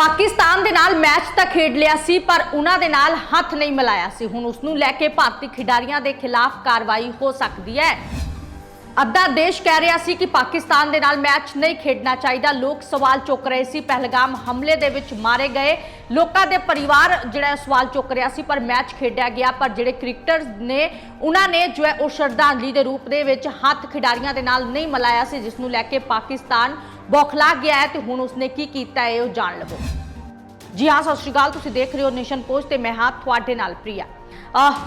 ਪਾਕਿਸਤਾਨ ਦੇ ਨਾਲ ਮੈਚ ਤਾਂ ਖੇਡ ਲਿਆ ਸੀ, ਪਰ ਉਹਨਾਂ ਦੇ ਨਾਲ ਹੱਥ ਨਹੀਂ ਮਿਲਾਇਆ ਸੀ। ਹੁਣ ਉਸ ਨੂੰ ਲੈ ਕੇ ਭਾਰਤੀ ਖਿਡਾਰੀਆਂ ਦੇ ਖਿਲਾਫ ਕਾਰਵਾਈ ਹੋ ਸਕਦੀ ਹੈ। ਅੱਧਾ ਦੇਸ਼ ਕਹਿ ਰਿਹਾ ਸੀ ਕਿ ਪਾਕਿਸਤਾਨ ਦੇ ਨਾਲ ਮੈਚ ਨਹੀਂ ਖੇਡਣਾ ਚਾਹੀਦਾ। ਲੋਕ ਸਵਾਲ ਚੁੱਕ ਰਹੇ ਸੀ, ਪਹਿਲਗਾਮ ਹਮਲੇ ਦੇ ਵਿੱਚ ਮਾਰੇ ਗਏ। ਲੋਕਾਂ ਦੇ ਪਰਿਵਾਰ ਜਿਹੜਾ ਸਵਾਲ ਚੁੱਕ ਰਿਹਾ ਸੀ, ਪਰ ਮੈਚ ਖੇਡਿਆ ਗਿਆ। ਪਰ ਜਿਹੜੇ ਕ੍ਰਿਕਟਰਸ ਨੇ, ਉਹਨਾਂ ਨੇ ਜੋ ਹੈ ਉਹ ਸ਼ਰਧਾਂਜਲੀ ਦੇ ਰੂਪ ਦੇ ਵਿੱਚ ਹੱਥ ਖਿਡਾਰੀਆਂ ਦੇ ਨਾਲ ਨਹੀਂ ਮਿਲਾਇਆ ਸੀ, ਜਿਸ ਨੂੰ ਲੈ ਕੇ ਪਾਕਿਸਤਾਨ ਬੌਖਲਾ ਗਿਆ ਹੈ ਤੇ ਹੁਣ ਉਸਨੇ ਕੀ ਕੀਤਾ ਹੈ ਉਹ ਜਾਣ ਲਵੋ। ਜੀ ਹਾਂ, ਸਤਿ ਸ਼੍ਰੀ ਅਕਾਲ। ਤੁਸੀਂ ਦੇਖ ਰਹੇ ਹੋ ਨੇਸ਼ਨ ਪੋਸਟ ਤੇ ਮੈਂ ਹਾਂ ਤੁਹਾਡੇ ਨਾਲ ਪ੍ਰਿਆ।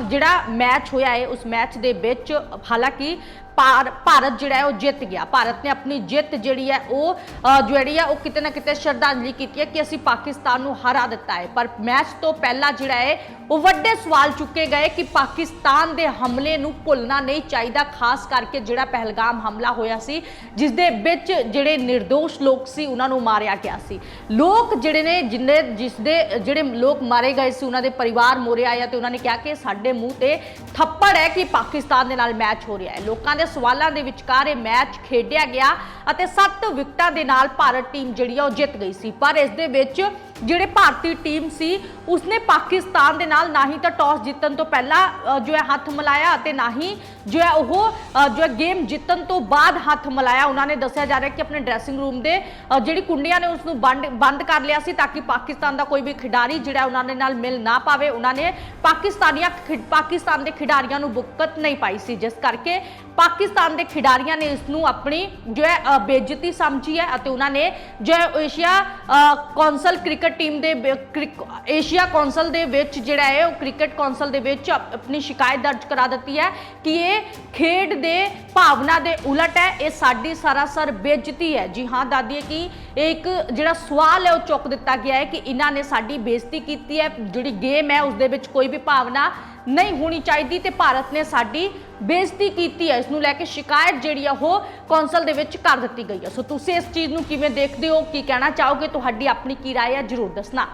ਜਿਹੜਾ ਮੈਚ ਹੋਇਆ ਹੈ ਉਸ ਮੈਚ ਦੇ ਵਿੱਚ ਹਾਲਾਂਕਿ ਭਾਰਤ ਜਿਹੜਾ ਹੈ, ਉਹ ਜਿੱਤ ਗਿਆ। ਭਾਰਤ ਨੇ ਆਪਣੀ ਜਿੱਤ ਜਿਹੜੀ ਹੈ, ਉਹ ਜਿਹੜੀ ਹੈ, ਉਹ ਕਿਤੇ ਨਾ ਕਿਤੇ ਸ਼ਰਧਾਂਜਲੀ ਕੀਤੀ ਹੈ ਕਿ ਅਸੀਂ ਪਾਕਿਸਤਾਨ ਨੂੰ ਹਰਾ ਦਿੱਤਾ ਹੈ। ਪਰ ਮੈਚ ਤੋਂ ਪਹਿਲਾਂ ਜਿਹੜਾ ਹੈ, ਉਹ ਵੱਡੇ ਸਵਾਲ ਚੁੱਕੇ ਗਏ ਕਿ ਪਾਕਿਸਤਾਨ ਦੇ ਹਮਲੇ ਨੂੰ ਭੁੱਲਣਾ ਨਹੀਂ ਚਾਹੀਦਾ, ਖਾਸ ਕਰਕੇ ਜਿਹੜਾ ਪਹਿਲਗਾਮ ਹਮਲਾ ਹੋਇਆ ਸੀ, ਜਿਸ ਦੇ ਵਿੱਚ ਜਿਹੜੇ નિર્ਦੋਸ਼ ਲੋਕ ਸੀ, ਉਹਨਾਂ ਨੂੰ ਮਾਰਿਆ ਗਿਆ ਸੀ। ਲੋਕ ਜਿਹੜੇ ਨੇ, ਜਿੰਨੇ ਜਿਸ ਦੇ ਜਿਹੜੇ ਲੋਕ ਮਾਰੇ ਗਏ ਸੀ, ਉਹਨਾਂ ਦੇ ਪਰਿਵਾਰ ਮੋਰੇ ਆਇਆ ਤੇ ਉਹਨਾਂ ਨੇ ਕਿਹਾ ਕਿ ਸਾਡੇ ਮੂੰਹ ਤੇ ਥੱਪੜ ਹੈ ਕਿ ਪਾਕਿਸਤਾਨ ਦੇ ਨਾਲ ਮੈਚ ਹੋ ਰਿਹਾ ਹੈ। ਲੋਕਾਂ ਦੇ ਸਵਾਲਾਂ ਦੇ ਵਿਚਕਾਰ ਇਹ ਮੈਚ ਖੇਡਿਆ ਗਿਆ ਅਤੇ 7 ਵਿਕਟਾਂ ਦੇ ਨਾਲ ਭਾਰਤ ਟੀਮ ਜਿਹੜੀ ਆ ਉਹ ਜਿੱਤ ਗਈ ਸੀ। ਪਰ ਇਸ ਦੇ ਵਿੱਚ ਜਿਹੜੇ ਭਾਰਤੀ ਟੀਮ ਸੀ ਉਸਨੇ ਪਾਕਿਸਤਾਨ ਦੇ ਨਾਲ ਨਾ ਹੀ ਤਾਂ ਟਾਸ ਜਿੱਤਣ ਤੋਂ ਪਹਿਲਾਂ ਜੋ ਹੈ ਹੱਥ ਮਿਲਾਇਆ ਅਤੇ ਨਾ ਹੀ ਜੋ ਹੈ ਉਹ ਜੋ ਹੈ ਗੇਮ ਜਿੱਤਣ ਤੋਂ ਬਾਅਦ ਹੱਥ ਮਿਲਾਇਆ। ਉਹਨਾਂ ਨੇ ਦੱਸਿਆ ਜਾ ਰਿਹਾ ਕਿ ਆਪਣੇ ਡਰੈਸਿੰਗ ਰੂਮ ਦੇ ਜਿਹੜੀ ਕੁੰਡੀਆਂ ਨੇ ਉਸ ਨੂੰ ਬੰਦ ਬੰਦ ਕਰ ਲਿਆ ਸੀ ਤਾਂ ਕਿ ਪਾਕਿਸਤਾਨ ਦਾ ਕੋਈ ਵੀ ਖਿਡਾਰੀ ਜਿਹੜਾ ਉਹਨਾਂ ਦੇ ਨਾਲ ਮਿਲ ਨਾ ਪਾਵੇ। ਉਹਨਾਂ ਨੇ ਪਾਕਿਸਤਾਨੀਆਂ ਖਿ- ਪਾਕਿਸਤਾਨ ਦੇ ਖਿਡਾਰੀਆਂ ਨੂੰ ਬੁੱਕਤ ਨਹੀਂ ਪਾਈ ਸੀ ਜਿਸ ਕਰਕੇ ਪਾਕਿਸਤਾਨ ਦੇ ਖਿਡਾਰੀਆਂ ਨੇ ਇਸ ਨੂੰ ਆਪਣੀ ਜੋ ਹੈ ਅ, ਬੇਇੱਜ਼ਤੀ ਸਮਝੀ ਹੈ ਅਤੇ ਉਹਨਾਂ ਨੇ ਜੋ ਏਸ਼ੀਆ ਕੌਂਸਲ ਕ੍ਰਿਕਟ ਟੀਮ ਦੇ ਏਸ਼ੀਆ ਕੌਂਸਲ ਦੇ ਵਿੱਚ ਜਿਹੜਾ ਹੈ, ਉਹ ਕ੍ਰਿਕਟ ਕੌਂਸਲ ਦੇ ਵਿੱਚ ਆਪਣੀ ਸ਼ਿਕਾਇਤ ਦਰਜ ਕਰਾ ਦਿੱਤੀ ਹੈ ਕਿ ਇਹ ਖੇਡ ਦੇ ਭਾਵਨਾ ਦੇ ਉਲਟ ਹੈ, ਇਹ ਸਾਡੀ ਸਰਾਸਰ ਬੇਇੱਜ਼ਤੀ ਹੈ। ਜੀ ਹਾਂ, ਦਾਦੀ ਕਿ ਇਹ ਇੱਕ ਜਿਹੜਾ ਸਵਾਲ ਹੈ, ਉਹ ਚੁੱਕ ਦਿੱਤਾ ਗਿਆ ਹੈ ਕਿ ਇਹਨਾਂ ਨੇ ਸਾਡੀ ਬੇਇੱਜ਼ਤੀ ਕੀਤੀ ਹੈ। ਜਿਹੜੀ ਗੇਮ ਹੈ, ਉਸ ਦੇ ਵਿੱਚ ਕੋਈ ਵੀ ਭਾਵਨਾ ਨਹੀਂ ਹੋਣੀ ਚਾਹੀਦੀ ਤੇ ਭਾਰਤ ਨੇ ਸਾਡੀ ਬੇਇੱਜ਼ਤੀ ਕੀਤੀ ਹੈ ਇਸ ਨੂੰ ਲੈ ਕੇ ਸ਼ਿਕਾਇਤ ਜਿਹੜੀ ਆ ਉਹ ਕੌਂਸਲ ਦੇ ਵਿੱਚ ਕਰ ਦਿੱਤੀ ਗਈ ਹੈ ਸੋ ਤੁਸੀਂ ਇਸ ਚੀਜ਼ ਨੂੰ ਕਿਵੇਂ ਦੇਖਦੇ ਹੋ ਕੀ ਕਹਿਣਾ ਚਾਹੋਗੇ ਤੁਹਾਡੀ ਆਪਣੀ ਕੀ رائے ਹੈ ਜਰੂਰ ਦੱਸਣਾ